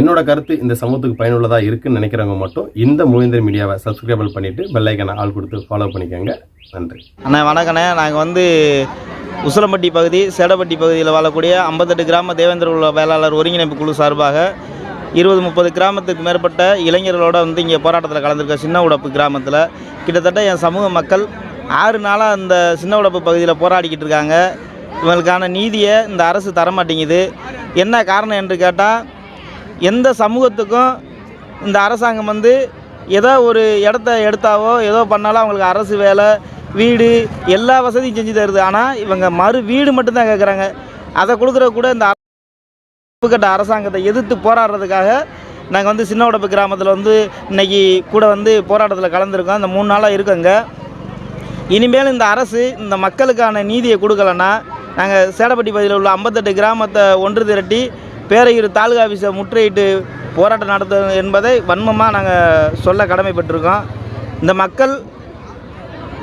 என்னோட கருத்து இந்த சமூகத்துக்கு பயனுள்ளதாக இருக்குன்னு நினைக்கிறவங்க மட்டும் இந்த மூவேந்தர் மீடியாவை சப்ஸ்கிரைபிள் பண்ணிவிட்டு பெல்லைக்கனை ஆள் கொடுத்து ஃபாலோ பண்ணிக்கோங்க. நன்றி. அண்ணா வணக்கண்ணே. நாங்கள் வந்து உசிலம்பட்டி பகுதி சேடப்பட்டி பகுதியில் வாழக்கூடிய ஐம்பத்தெட்டு கிராம தேவேந்திர குல வேளாளர் ஒருங்கிணைப்பு குழு சார்பாக இருபது முப்பது கிராமத்துக்கு மேற்பட்ட இளைஞர்களோட வந்து இங்கே போராட்டத்தில் கலந்துருக்க சின்ன உடப்பு கிராமத்தில். கிட்டத்தட்ட என் சமூக மக்கள் ஆறு நாளாக இந்த சின்ன உடப்பு பகுதியில் போராடிக்கிட்டு இருக்காங்க. இவங்களுக்கான நீதியை இந்த அரசு தர மாட்டேங்குது என்ன காரணம் என்று கேட்டால் எந்த சமூகத்துக்கும் இந்த அரசாங்கம் வந்து ஏதோ ஒரு இடத்த எடுத்தாவோ ஏதோ பண்ணாலும் அவங்களுக்கு அரசு வேலை வீடு எல்லா வசதியும் செஞ்சு தருது. ஆனால் இவங்க மறு வீடு மட்டும்தான் கேட்குறாங்க அதை கொடுக்குற கூட இந்த கட்ட அரசாங்கத்தை எதிர்த்து போராடுறதுக்காக நாங்கள் வந்து சின்ன உடப்பு கிராமத்தில் வந்து இன்றைக்கி கூட வந்து போராட்டத்தில் கலந்துருக்கோம். இந்த மூணு நாளாக இருக்கோங்க. இனிமேல் இந்த அரசு இந்த மக்களுக்கான நீதியை கொடுக்கலன்னா நாங்கள் சேடப்பட்டி பகுதியில் உள்ள ஐம்பத்தெட்டு கிராமத்தை ஒன்று திரட்டி பேரையூர் தாலுகா ஆஃபீஸை முற்றுகையிட்டு போராட்டம் நடத்தும் என்பதை வன்மமாக நாங்கள் சொல்ல கடமைப்பட்டிருக்கோம். இந்த மக்கள்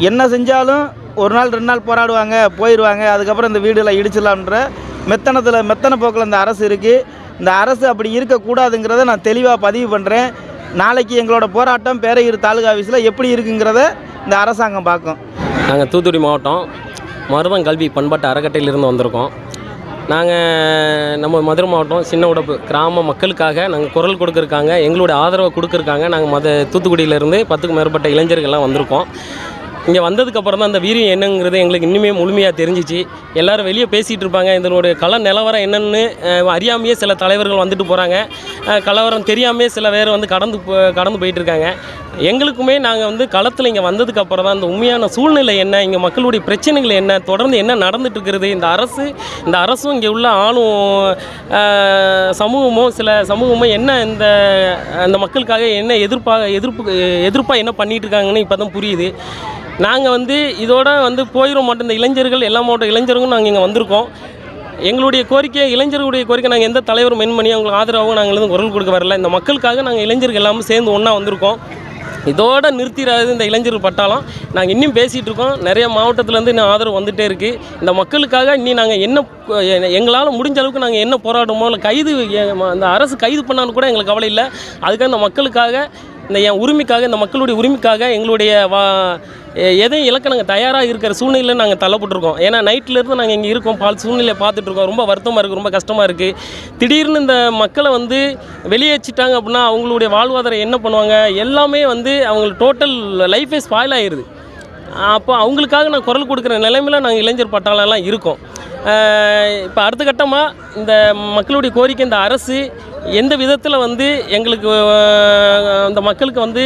என்ன செஞ்சாலும் ஒரு நாள் ரெண்டு நாள் போராடுவாங்க போயிடுவாங்க அதுக்கப்புறம் இந்த வீடுலாம் இடிச்சிடலான்ற மெத்தனத்தில் மெத்தன போக்கில் இந்த அரசு இருக்குது இந்த அரசு அப்படி இருக்கக்கூடாதுங்கிறத நான் தெளிவாக பதிவு பண்ணுறேன் நாளைக்கு எங்களோட போராட்டம் பேரையூர் தாலுகா ஆஃபீஸில் எப்படி இருக்குங்கிறத இந்த அரசாங்கம் பார்க்கும். நாங்கள் தூத்துக்குடி மாவட்டம் மருதம் கல்வி பண்பாட்டு அறக்கட்டையிலிருந்து வந்திருக்கோம். நாங்கள் நம்ம மதுரை மாவட்டம் சின்ன உடப்பு கிராம மக்களுக்காக நாங்கள் குரல் கொடுக்குறக்காங்க எங்களுடைய ஆதரவை கொடுக்குறக்காங்க நாங்கள் மத தூத்துக்குடியிலேருந்து பத்துக்கும் மேற்பட்ட இளைஞர்கள்லாம் வந்திருக்கோம். இங்கே வந்ததுக்கப்புறம் தான் அந்த வீரியம் என்னங்கிறது எங்களுக்கு இன்னுமே முழுமையாக தெரிஞ்சிச்சு. எல்லோரும் வெளியே பேசிகிட்டு இருப்பாங்க. இதனுடைய கள நிலவரம் என்னென்னு அறியாமையே சில தலைவர்கள் வந்துட்டு போகிறாங்க கலவரம் தெரியாமையே சில பேர் வந்து கடந்து போ- கடந்து போயிட்டுருக்காங்க எங்களுக்குமே நாங்கள் வந்து களத்தில் இங்கே வந்ததுக்கு அப்புறம் தான் இந்த உண்மையான சூழ்நிலை என்ன இங்கே மக்களுடைய பிரச்சனைகள் என்ன தொடர்ந்து என்ன நடந்துட்டு இருக்கிறது இந்த அரசு இந்த அரசும் இங்கே உள்ள ஆளும் சமூகமும் சில சமூகமும் என்ன இந்த அந்த மக்களுக்காக என்ன எதிர்ப்பாக எதிர்ப்பு எதிர்ப்பாக என்ன பண்ணிட்டு இருக்காங்கன்னு இப்போ தான் புரியுது. நாங்கள் வந்து இதோட வந்து போயிடும் மாட்டோம். இந்த இளைஞர்கள் எல்லா மாவட்ட இளைஞர்களும் நாங்கள் இங்கே வந்திருக்கோம். எங்களுடைய கோரிக்கை இளைஞர்களுடைய கோரிக்கை நாங்கள் எந்த தலைவரும் மென் பண்ணி அவங்களுக்கு ஆதரவாகவும் நாங்கள் எதுவும் குரல் கொடுக்க வரல. இந்த மக்களுக்காக நாங்கள் இளைஞர்கள் எல்லாமே சேர்ந்து ஒன்றா வந்திருக்கோம். இதோடு நிறுத்திடாது இந்த இளைஞர் பட்டாலும் நாங்கள் இன்னும் பேசிகிட்டு இருக்கோம். நிறைய மாவட்டத்துலேருந்து இன்னும் ஆதரவு வந்துகிட்டே இருக்குது இந்த மக்களுக்காக இன்னி நாங்கள் என்ன எங்களால் முடிஞ்ச அளவுக்கு நாங்கள் என்ன போராட்டமோ இல்லை கைது அந்த இந்த அரசு கைது பண்ணாலும் கூட எங்களுக்கு கவலை இல்லை. அதுக்காக இந்த மக்களுக்காக இந்த என் உரிமைக்காக இந்த மக்களுடைய உரிமைக்காக எங்களுடைய வா எதையும் இலக்க நாங்கள் தயாராக இருக்கிற சூழ்நிலையில் நாங்கள் தள்ளப்பட்டிருக்கோம். ஏன்னா நைட்லேருந்து நாங்கள் இங்கே இருக்கோம். பால் சூழ்நிலையை பார்த்துட்ருக்கோம் ரொம்ப வருத்தமாக இருக்குது ரொம்ப கஷ்டமாக இருக்குது திடீர்னு இந்த மக்களை வந்து வெளியேற்றிட்டாங்க அப்படின்னா அவங்களுடைய வாழ்வாதாரம் என்ன பண்ணுவாங்க? எல்லாமே வந்து அவங்களுக்கு டோட்டல் லைஃபே ஸ்பாயில் ஆயிடுது அப்போ அவங்களுக்காக நான் குரல் கொடுக்குற நிலைமையில் நாங்கள் இளைஞர் பட்டாளம்லாம் இருக்கோம். இப்போ அடுத்த கட்டமாக இந்த மக்களுடைய கோரிக்கை இந்த அரசு எந்த விதத்தில் வந்து எங்களுக்கு அந்த மக்களுக்கு வந்து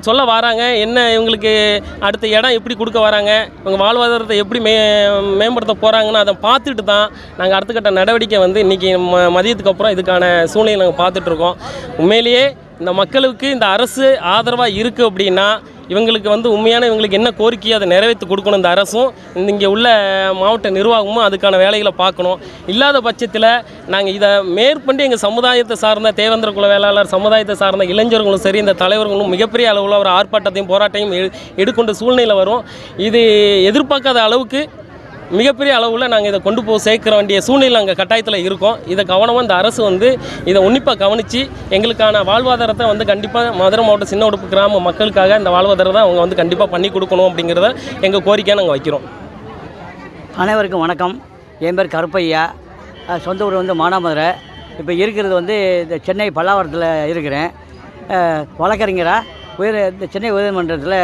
சொல்ல வராங்க? என்ன இவங்களுக்கு அடுத்த இடம் எப்படி கொடுக்க வராங்க? இவங்க வாழ்வாதாரத்தை எப்படி மே மேம்படுத்த போகிறாங்கன்னு அதை பார்த்துட்டு தான் நாங்கள் அடுத்த கட்ட நடவடிக்கை வந்து இன்றைக்கி ம மதியத்துக்கு அப்புறம் இதுக்கான சூழ்நிலை நாங்கள் பார்த்துட்ருக்கோம் உண்மையிலேயே இந்த மக்களுக்கு இந்த அரசு ஆதரவாக இருக்குது அப்படின்னா இவங்களுக்கு வந்து உண்மையான இவங்களுக்கு என்ன கோரிக்கையை அதை நிறைவேற்றி கொடுக்கணும் இந்த அரசும். இங்கே உள்ள மாவட்ட நிர்வாகமும் அதுக்கான வேலைகளை பார்க்கணும். இல்லாத பட்சத்தில் நாங்கள் இதை மேற்கொண்டு எங்கள் சமுதாயத்தை சார்ந்த தேவேந்திர குல வேளாளர் சமுதாயத்தை சார்ந்த இளைஞர்களும் சரி இந்த தலைவர்களும் மிகப்பெரிய அளவில் ஒரு ஆர்ப்பாட்டத்தையும் போராட்டையும் எடுக்கொண்ட சூழ்நிலை வரும். இது எதிர்பார்க்காத அளவுக்கு மிகப்பெரிய அளவில் நாங்கள் இதை கொண்டு போய் சேர்க்கிற வேண்டிய சூழ்நிலை அங்கே கட்டாயத்தில் இருக்கோம். இதை கவனமாக இந்த அரசு வந்து இதை உன்னிப்பாக கவனித்து எங்களுக்கான வாழ்வாதாரத்தை வந்து கண்டிப்பாக மதுரை மாவட்ட சின்ன உடுப்பு கிராம மக்களுக்காக இந்த வாழ்வாதாரத்தை அவங்க வந்து கண்டிப்பாக பண்ணி கொடுக்கணும் அப்படிங்கிறத எங்கள் கோரிக்கையாக நாங்கள் வைக்கிறோம். அனைவருக்கும் வணக்கம். என் பேர் கருப்பையா. சொந்த ஊர் வந்து மானாமதுரை. இப்போ இருக்கிறது வந்து இந்த சென்னை பல்லாவரத்தில் இருக்கிறேன். வழக்கறிஞராக உயர் இந்த சென்னை உயர்மன்றத்தில்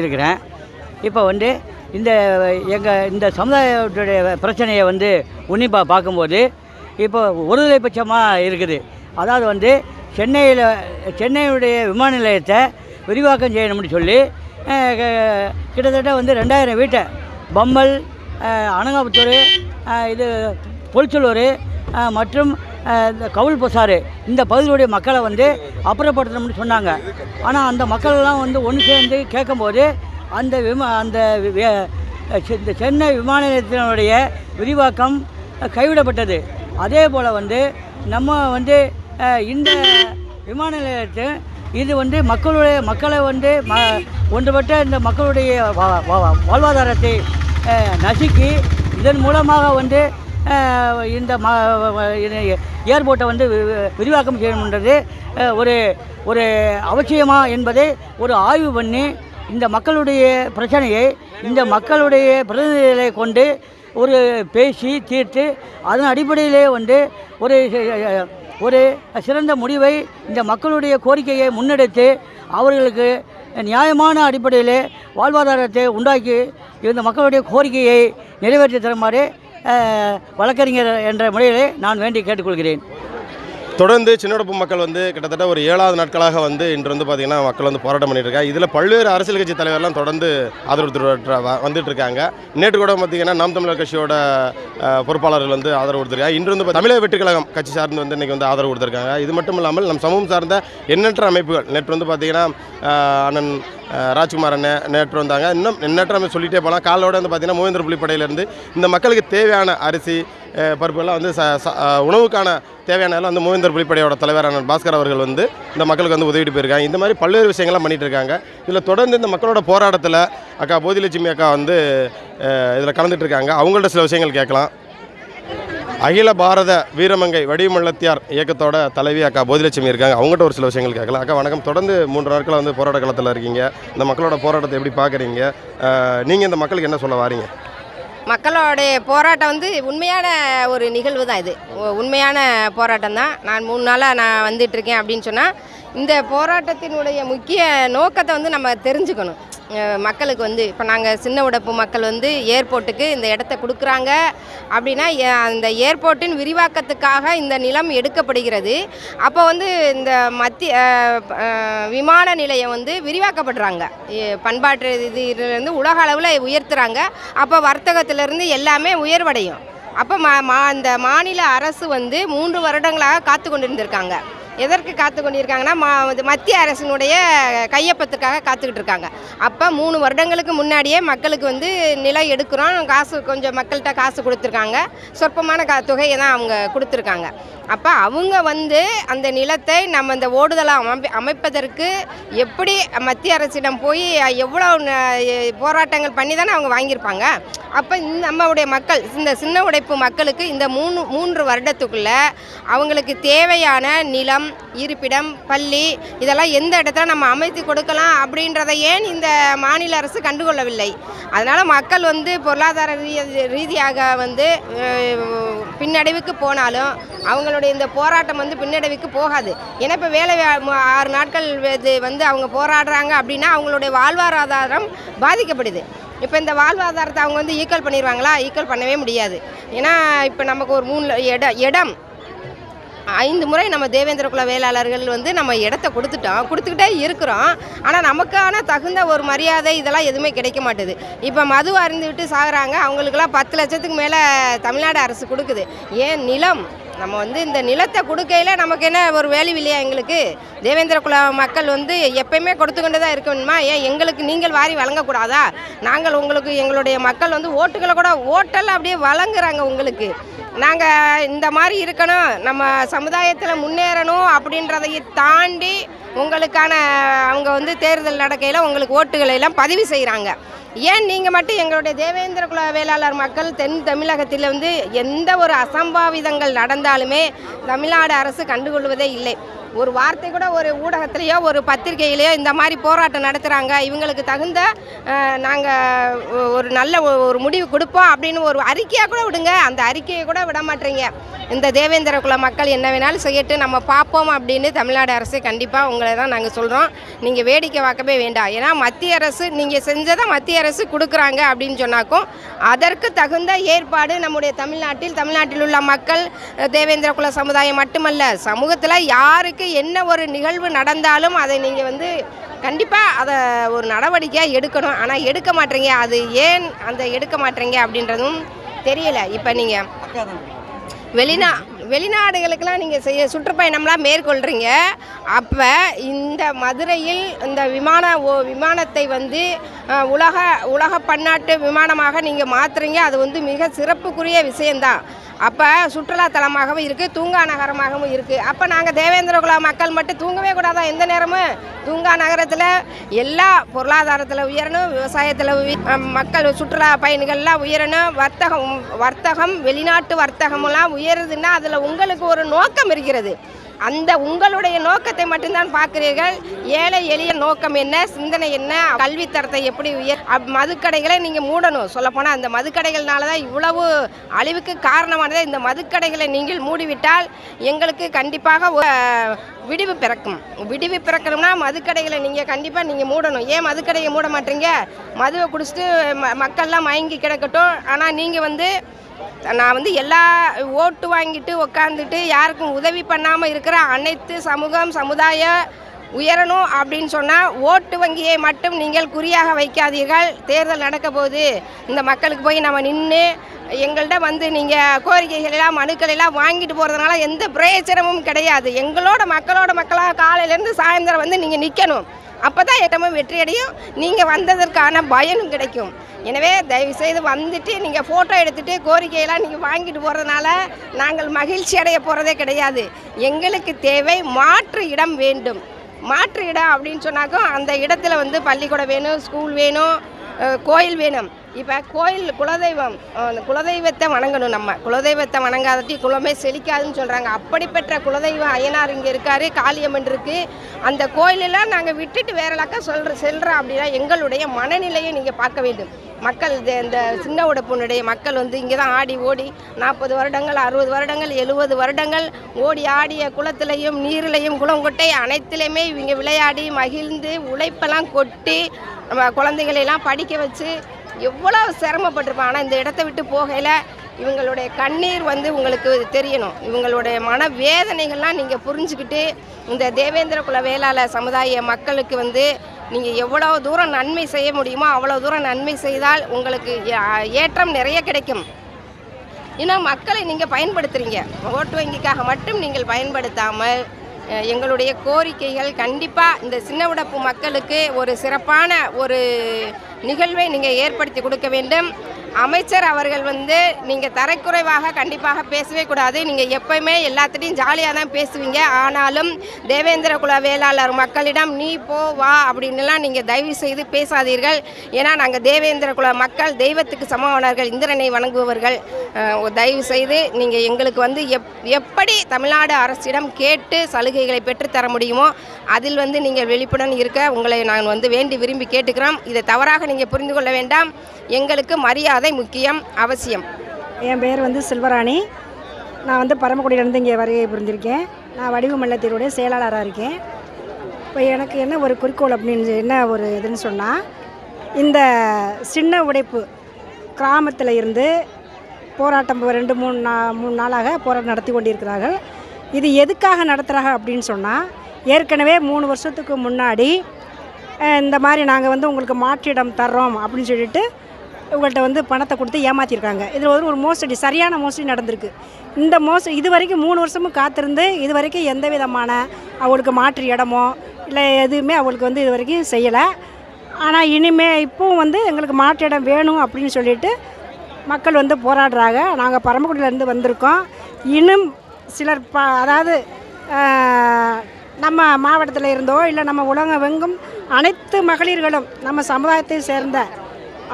இருக்கிறேன். இப்போ வந்து இந்த எங்கள் இந்த சமுதாயத்துடைய பிரச்சனையை வந்து உன்னிப்பாக பார்க்கும்போது இப்போ ஒருதலைபட்சமாக இருக்குது. அதாவது வந்து சென்னையில் சென்னையுடைய விமான நிலையத்தை விரிவாக்கம் செய்யணும்னு சொல்லி கிட்டத்தட்ட வந்து ரெண்டாயிரம் வீட்டை பம்மல் அனங்காபுத்தூர் அனகாபுத்தூர் இது பொலிச்சலூர் மற்றும் இந்த கவுல் பசாரு இந்த பகுதியுடைய மக்களை வந்து அப்புறப்படுத்தணும்னு சொன்னாங்க. ஆனால் அந்த மக்கள்லாம் வந்து ஒன்று சேர்ந்து கேட்கும்போது அந்த விமா அந்த வி- செ- இந்த சென்னை விமான நிலையத்தினுடைய விரிவாக்கம் கைவிடப்பட்டது. அதே போல் வந்து நம்ம வந்து இந்த விமான நிலையத்தை இது வந்து மக்களுடைய மக்களை வந்து ம ஒன்றுபட்ட இந்த மக்களுடைய வாழ்வாதாரத்தை நசுக்கி இதன் மூலமாக வந்து இந்த ம ஏர்போர்ட்டை வந்து வி- விரிவாக்கம் செய்யணுன்றது ஒரு ஒரு அவசியமா என்பதை ஒரு ஆய்வு பண்ணி இந்த மக்களுடைய பிரச்சனையை இந்த மக்களுடைய பிரதிநிதிகளை கொண்டு ஒரு பேசி தீர்த்து அதன் அடிப்படையிலே வந்து ஒரு ஒரு சிறந்த முடிவை இந்த மக்களுடைய கோரிக்கையை முன்னெடுத்து அவர்களுக்கு நியாயமான அடிப்படையிலே வாழ்வாதாரத்தை உண்டாக்கி இந்த மக்களுடைய கோரிக்கையை நிறைவேற்றி தருமாறு வழக்கறிஞர் என்ற முறையிலே நான் வேண்டி கேட்டுக்கொள்கிறேன். தொடர்ந்து சின்னடப்பு மக்கள் வந்து கிட்டத்தட்ட ஒரு ஏழாவது நாட்களாக வந்து இன்று வந்து பார்த்திங்கன்னா மக்கள் வந்து போராட்டம் பண்ணிட்டு இருக்காங்க. இதில் பல்வேறு அரசியல் கட்சி தலைவர்லாம் தொடர்ந்து ஆதரவு தெரிவித்து வ- வந்துட்டு இருக்காங்க. நேற்று கூட பார்த்திங்கன்னா நாம் தமிழர் கட்சியோட பொறுப்பாளர்கள் வந்து ஆதரவு கொடுத்துருக்காங்க. இன்று வந்து தமிழக வெட்டுக்கழகம் கட்சி சார்ந்து வந்து இன்றைக்கி வந்து ஆதரவு கொடுத்துருக்காங்க. இது மட்டும் இல்லாமல் நம் சமூகம் சார்ந்த எண்ணற்ற அமைப்புகள். நேற்று வந்து பார்த்திங்கன்னா அண்ணன் ராஜ்குமார் அண்ணன் நேற்று வந்தாங்க. இன்னும் எண்ணற்ற நம்ம சொல்லிகிட்டே போகலாம் காலோட வந்து பார்த்திங்கன்னா மூவேந்திர புலிப்படையிலேருந்து இந்த மக்களுக்கு தேவையான அரிசி அஹ், பருப்புலாம் வந்து ச ச- உணவுக்கான தேவையான எல்லாம் வந்து மூவேந்தர் புலிப்படையோட தலைவரான பாஸ்கர் அவர்கள் வந்து இந்த மக்களுக்கு வந்து உதவிட்டு போயிருக்காங்க. இந்த மாதிரி பல்வேறு விஷயங்கள்லாம் பண்ணிகிட்டு இருக்காங்க. இதில் தொடர்ந்து இந்த மக்களோட போராட்டத்தில் அக்கா போதிலட்சுமி அக்கா வந்து இதில் கலந்துட்டு இருக்காங்க. அவங்கள்ட்ட சில விஷயங்கள் கேட்கலாம். அகில பாரத வீரமங்கை வடிவமல்லத்தியார் இயக்கத்தோட தலைவி அக்கா போதிலட்சுமி இருக்காங்க. அவங்ககிட்ட ஒரு சில விஷயங்கள் கேட்கலாம். அக்கா வணக்கம். தொடர்ந்து மூன்று நாட்களாக வந்து போராட்ட களத்தில் இருக்கீங்க. இந்த மக்களோட போராட்டத்தை எப்படி பார்க்குறீங்க நீங்கள் இந்த மக்களுக்கு என்ன சொல்ல வாரீங்க? மக்களோடைய போராட்டம் வந்து உண்மையான ஒரு நிகழ்வு தான் இது. உண்மையான போராட்டம் தான். நான் மூணு நாளாக நான் வந்துட்டு இருக்கேன் அப்படின்னு சொன்னால் இந்த போராட்டத்தினுடைய முக்கிய நோக்கத்தை வந்து நம்ம தெரிஞ்சுக்கணும். மக்களுக்கு வந்து இப்போ நாங்கள் சின்ன உடப்பு மக்கள் வந்து ஏர்போர்ட்டுக்கு இந்த இடத்த கொடுக்குறாங்க அப்படின்னா அந்த ஏர்போர்ட்டின் விரிவாக்கத்துக்காக இந்த நிலம் எடுக்கப்படுகிறது. அப்போ வந்து இந்த மத்திய விமான நிலையம் வந்து விரிவாக்கப்படுறாங்க. பண்பாட்டு இதுலேருந்து உலக அளவில் உயர்த்துறாங்க. அப்போ வர்த்தகத்திலேருந்து எல்லாமே உயர்வடையும். அப்போ மா மா இந்த மாநில அரசு வந்து மூன்று வருடங்களாக காத்து கொண்டு இருந்திருக்காங்க எதற்கு காத்து கொண்டிருக்காங்கன்னா மா மத்திய அரசினுடைய கையொப்பத்துக்காக காத்துக்கிட்டு இருக்காங்க. அப்போ மூணு வருடங்களுக்கு முன்னாடியே மக்களுக்கு வந்து நிலம் எடுக்கிறோம். காசு கொஞ்சம் மக்கள்கிட்ட காசு கொடுத்துருக்காங்க. சொற்பமான கா தொகையை தான் அவங்க கொடுத்துருக்காங்க. அப்போ அவங்க வந்து அந்த நிலத்தை நம்ம இந்த ஓடுதலாக அமை அமைப்பதற்கு எப்படி மத்திய அரசிடம் போய் எவ்வளோ போராட்டங்கள் பண்ணி தானே அவங்க வாங்கியிருப்பாங்க. அப்போ இந்த நம்மளுடைய மக்கள் இந்த சின்ன உடைப்பு மக்களுக்கு இந்த மூணு மூன்று வருடத்துக்குள்ளே அவங்களுக்கு தேவையான நிலம் இருப்பிடம் பள்ளி இதெல்லாம் எந்த இடத்துல நம்ம அமைத்து கொடுக்கலாம் அப்படின்றத ஏன் இந்த மாநில அரசு கண்டுகொள்ளவில்லை? அதனால் மக்கள் வந்து பொருளாதார ரீதியாக வந்து பின்னடைவுக்கு போனாலும் அவங்களுடைய இந்த போராட்டம் வந்து பின்னடைவுக்கு போகாது. ஏன்னா இப்போ வேலை ஆறு நாட்கள் இது வந்து அவங்க போராடுறாங்க அப்படின்னா அவங்களுடைய வாழ்வாதாரம் பாதிக்கப்படுது. இப்போ இந்த வாழ்வாதாரத்தை அவங்க வந்து ஈக்குவல் பண்ணிடுவாங்களா ஈக்குவல் பண்ணவே முடியாது. ஏன்னா இப்போ நமக்கு ஒரு மூணு இடம் இடம் ஐந்து முறை நம்ம தேவேந்திர குல வேளாளர்கள் வந்து நம்ம இடத்த கொடுத்துட்டோம். கொடுத்துக்கிட்டே இருக்கிறோம். ஆனால் நமக்கான தகுந்த ஒரு மரியாதை இதெல்லாம் எதுவுமே கிடைக்க மாட்டுது. இப்போ மது அருந்து விட்டு சாகுறாங்க. அவங்களுக்கெல்லாம் பத்து லட்சத்துக்கு மேலே தமிழ்நாடு அரசு கொடுக்குது. ஏன் நிலம்? நம்ம வந்து இந்த நிலத்தை கொடுக்கையில் நமக்கு என்ன ஒரு வேலை இல்லையா எங்களுக்கு? தேவேந்திர குல மக்கள் வந்து எப்பயுமே கொடுத்துக்கொண்டு தான் இருக்கணுமா? ஏன் எங்களுக்கு நீங்கள் வாரி வழங்கக்கூடாதா? நாங்கள் உங்களுக்கு எங்களுடைய மக்கள் வந்து ஓட்டுகளை கூட ஓட்டெல்லாம் அப்படியே வழங்குறாங்க உங்களுக்கு. நாங்கள் இந்த மாதிரி இருக்கணும் நம்ம சமுதாயத்தில் முன்னேறணும் அப்படின்றதை தாண்டி உங்களுக்கான அவங்க வந்து தேர்தல் நடக்கையில் உங்களுக்கு ஓட்டுகளை எல்லாம் பதிவு செய்கிறாங்க ஏன் நீங்கள் மட்டும் எங்களுடைய தேவேந்திர குல வேளாளர் மக்கள் தென் தமிழகத்தில் வந்து எந்த ஒரு அசம்பாவிதங்கள் நடந்தாலுமே தமிழ்நாடு அரசு கண்டுகொள்வதே இல்லை. ஒரு வார்த்தை கூட ஒரு ஊடகத்திலேயோ ஒரு பத்திரிகையிலையோ இந்த மாதிரி போராட்டம் நடத்துகிறாங்க இவங்களுக்கு தகுந்த நாங்கள் ஒரு நல்ல ஒரு முடிவு கொடுப்போம் அப்படின்னு ஒரு அறிக்கையாக கூட விடுங்க. அந்த அறிக்கையை கூட விட மாட்டீங்க. இந்த தேவேந்திர குல மக்கள் என்ன வேணாலும் செய்யட்டு நம்ம பார்ப்போம் அப்படின்னு தமிழ்நாடு அரசு கண்டிப்பாக உங்களை தான் நாங்கள் சொல்கிறோம் நீங்கள் வேடிக்கை பார்க்கவே வேண்டாம். ஏன்னா மத்திய அரசு நீங்கள் செஞ்சதை மத்திய அரசு கொடுக்குறாங்க அப்படின்னு சொன்னாக்கும் அதற்கு தகுந்த ஏற்பாடு நம்முடைய தமிழ்நாட்டில் தமிழ்நாட்டில் உள்ள மக்கள் தேவேந்திர குல சமுதாயம் மட்டுமல்ல சமூகத்தில் யாருக்கு என்ன ஒரு நிகழ்வு நடந்தாலும் அதை நீங்கள் வந்து கண்டிப்பாக அதை ஒரு நடவடிக்கையாக எடுக்கணும். ஆனால் எடுக்க மாட்டீங்க. அது ஏன் அந்த எடுக்க மாட்டீங்க அப்படின்றதும் தெரியல. இப்போ நீங்கள் வெளிநா வெளிநாடுகளுக்கெல்லாம் நீங்கள் செய்ய சுற்றுப்பயணம்லாம் மேற்கொள்கிறீங்க அப்போ இந்த மதுரையில் இந்த விமான ஓ- விமானத்தை வந்து உலக உலக பன்னாட்டு விமானமாக நீங்கள் மாற்றுறீங்க அது வந்து மிக சிறப்புக்குரிய விஷயந்தான் அப்போ சுற்றுலாத்தலமாகவும் இருக்குது தூங்கா நகரமாகவும் இருக்குது அப்போ நாங்கள் தேவேந்திரகுலா மக்கள் மட்டும் தூங்கவே கூடாதா? எந்த நேரமும்? தூங்கா நகரத்தில் எல்லா பொருளாதாரத்தில் உயரணும் விவசாயத்தில் மக்கள் சுற்றுலா பயணிகள்லாம் உயரணும். வர்த்தகம் வர்த்தகம் வெளிநாட்டு வர்த்தகமெல்லாம் உயருதுன்னா அதில் உங்களுக்கு ஒரு நோக்கம் இருக்கிறது. அந்த உங்களுடைய நோக்கத்தை மட்டும்தான் பார்க்கிறீர்கள். ஏழை எளிய நோக்கம் என்ன? சிந்தனை என்ன? கல்வித்தரத்தை எப்படி உயர் அப்- மதுக்கடைகளை நீங்கள் மூடணும். சொல்லப்போனால் அந்த மதுக்கடைகள்னால தான் இவ்வளவு அழிவுக்கு காரணமானது இந்த மதுக்கடைகளை நீங்கள் மூடிவிட்டால் எங்களுக்கு கண்டிப்பாக விடிவு பிறக்கும். விடிவு பிறக்கணும்னா மதுக்கடைகளை நீங்கள் கண்டிப்பாக நீங்கள் மூடணும். ஏன் மதுக்கடையை மூட மாட்டீங்க? மதுவை குடிச்சிட்டு ம மக்கள்லாம் மயங்கி கிடக்கட்டும். ஆனால் நீங்கள் வந்து நான் வந்து எல்லா ஓட்டு வாங்கிட்டு உக்காந்துட்டு யாருக்கும் உதவி பண்ணாமல் இருக்கிற அனைத்து சமூகம் சமுதாய உயரணும் அப்படின்னு சொன்னால் ஓட்டு வங்கியை மட்டும் நீங்கள் குறியாக வைக்காதீர்கள். தேர்தல் நடக்க போது இந்த மக்களுக்கு போய் நம்ம நின்று எங்கள்கிட்ட வந்து நீங்கள் கோரிக்கைகள் எல்லாம் மனுக்கள் எல்லாம் வாங்கிட்டு போகிறதுனால எந்த பிரயோஜனமும் கிடையாது. எங்களோட மக்களோட மக்களாக காலையிலேருந்து சாயந்தரம் வந்து நீங்கள் நிற்கணும் அப்போ தான் இடமும் வெற்றியடையும். நீங்கள் வந்ததற்கான பயனும் கிடைக்கும். எனவே தயவு செய்து வந்துட்டு நீங்கள் ஃபோட்டோ எடுத்துகிட்டு கோரிக்கையெல்லாம் நீங்கள் வாங்கிட்டு போகிறதுனால நாங்கள் மகிழ்ச்சி அடைய போகிறதே கிடையாது. எங்களுக்கு தேவை மாற்று இடம் வேண்டும். மாற்று இடம் அப்படின்னு சொன்னாக்கும் அந்த இடத்துல வந்து பள்ளிக்கூடம் வேணும் ஸ்கூல் வேணும் கோயில் வேணும். இப்போ கோயில் குலதெய்வம் அந்த குலதெய்வத்தை வணங்கணும் நம்ம. குலதெய்வத்தை வணங்காதட்டி குலமே செழிக்காதுன்னு சொல்கிறாங்க அப்படிப்பட்ட குலதெய்வம் ஐயனார் இங்கே இருக்கார் காளியம்மன் இருக்குது அந்த கோயிலெல்லாம் நாங்கள் விட்டுட்டு வேற சொல்கிற செல்கிறோம் அப்படின்னா எங்களுடைய மனநிலையை நீங்கள் பார்க்க வேண்டும். மக்கள் இந்த- இந்த சின்ன உடப்புனுடைய மக்கள் வந்து இங்கே தான் ஆடி ஓடி நாற்பது வருடங்கள் அறுபது வருடங்கள் எழுபது வருடங்கள் ஓடி ஆடிய குளத்திலையும் நீரிலையும் குளங்கொட்டை அனைத்திலையுமே இவங்க விளையாடி மகிழ்ந்து உழைப்பெல்லாம் கொட்டி நம்ம குழந்தைகளையெல்லாம் படிக்க வச்சு எவ்வளோ சிரமப்பட்டிருப்பான் ஆனால் இந்த இடத்த விட்டு போகையில் இவங்களுடைய கண்ணீர் வந்து உங்களுக்கு தெரியணும். இவங்களுடைய மன வேதனைகள்லாம் நீங்கள் புரிஞ்சுக்கிட்டு இந்த தேவேந்திர குல வேளாளர் சமுதாய மக்களுக்கு வந்து நீங்கள் எவ்வளோ தூரம் நன்மை செய்ய முடியுமோ அவ்வளோ தூரம் நன்மை செய்தால் உங்களுக்கு ஏ- ஏற்றம் நிறைய கிடைக்கும். ஏன்னா மக்களை நீங்கள் பயன்படுத்துகிறீங்க ஓட்டு வங்கிக்காக மட்டும் நீங்கள் பயன்படுத்தாமல் எங்களுடைய கோரிக்கைகள் கண்டிப்பாக இந்த சின்ன உடப்பு மக்களுக்கு ஒரு சிறப்பான ஒரு நிகழ்வை நீங்கள் ஏற்படுத்தி கொடுக்க வேண்டும். அமைச்சர் அவர்கள் வந்து நீங்கள் தரக்குறைவாக கண்டிப்பாக பேசவே கூடாது. நீங்கள் எப்பயுமே எல்லாத்திட்டையும் ஜாலியாக தான் பேசுவீங்க. ஆனாலும் தேவேந்திர குல வேளாளர் மக்களிடம் நீ போ வா அப்படின்லாம் நீங்கள் தயவு செய்து பேசாதீர்கள். ஏன்னா நாங்கள் தேவேந்திர குல மக்கள் தெய்வத்துக்கு சமமானவர்கள் இந்திரனை வணங்குபவர்கள். தயவு செய்து நீங்கள் எங்களுக்கு வந்து எப் எப்படி தமிழ்நாடு அரசிடம் கேட்டு சலுகைகளை பெற்றுத்தர முடியுமோ அதில் வந்து நீங்கள் வெளிப்புடன் இருக்க உங்களை நான் வந்து வேண்டி விரும்பி கேட்டுக்கிறோம். இதை தவறாக நீங்கள் புரிந்து கொள்ள வேண்டாம். எங்களுக்கு மரியாதை முக்கியம் அவசியம். என் பேர் வந்து செல்வராணி. நான் வந்து பரமக்குடியிலேருந்து இங்கே வருகை புரிஞ்சிருக்கேன். நான் வடிவு மல்லத்தீருடைய செயலாளராக இருக்கேன். இப்போ எனக்கு என்ன ஒரு குறிக்கோள் அப்படின்னு என்ன ஒரு இதுன்னு சொன்னால் இந்த சின்ன உடைப்பு கிராமத்தில் இருந்து போராட்டம் ரெண்டு மூணு நா மூணு நாளாக போராட்டம் நடத்தி கொண்டிருக்கிறார்கள். இது எதுக்காக நடத்துகிறாங்க அப்படின்னு சொன்னால் ஏற்கனவே மூணு வருஷத்துக்கு முன்னாடி இந்த மாதிரி நாங்கள் வந்து உங்களுக்கு மாற்றிடம் தர்றோம் அப்படின்னு சொல்லிட்டு உங்கள்கிட்ட வந்து பணத்தை கொடுத்து ஏமாற்றிருக்காங்க இதில் வந்து ஒரு மோசடி சரியான மோசடி நடந்திருக்கு. இந்த மோச இது வரைக்கும் மூணு வருஷமும் காத்திருந்து இது வரைக்கும் எந்த விதமான அவங்களுக்கு மாற்று இடமோ இல்லை எதுவுமே அவங்களுக்கு வந்து இது வரைக்கும் செய்யலை. ஆனால் இனிமே இப்போவும் வந்து எங்களுக்கு மாற்று இடம் வேணும் அப்படின்னு சொல்லிட்டு மக்கள் வந்து போராடுறாங்க. நாங்கள் பரமக்குடியிலேருந்து வந்திருக்கோம். இன்னும் சிலர் ப அதாவது நம்ம மாவட்டத்தில் இருந்தோ இல்லை நம்ம உலகம் எங்கும் அனைத்து மகளிர்களும் நம்ம சமுதாயத்தை சேர்ந்த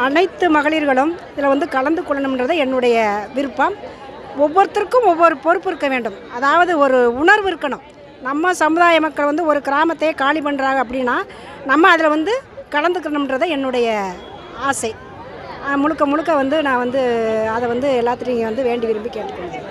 அனைத்து மகளிர்களும் இதில் வந்து கலந்து கொள்ளணுன்றது என்னுடைய விருப்பம். ஒவ்வொருத்தருக்கும் ஒவ்வொரு பொறுப்பு இருக்க வேண்டும். அதாவது ஒரு உணர்வு இருக்கணும். நம்ம சமுதாய மக்கள் வந்து ஒரு கிராமத்தையே காலி பண்ணுறாங்க அப்படின்னா நம்ம அதில் வந்து கலந்துக்கணுன்றதை என்னுடைய ஆசை. முழுக்க முழுக்க வந்து நான் வந்து அதை வந்து எல்லாத்துலேயும் வந்து வேண்டி விரும்பி கேட்டுக்கொள்கிறேன்.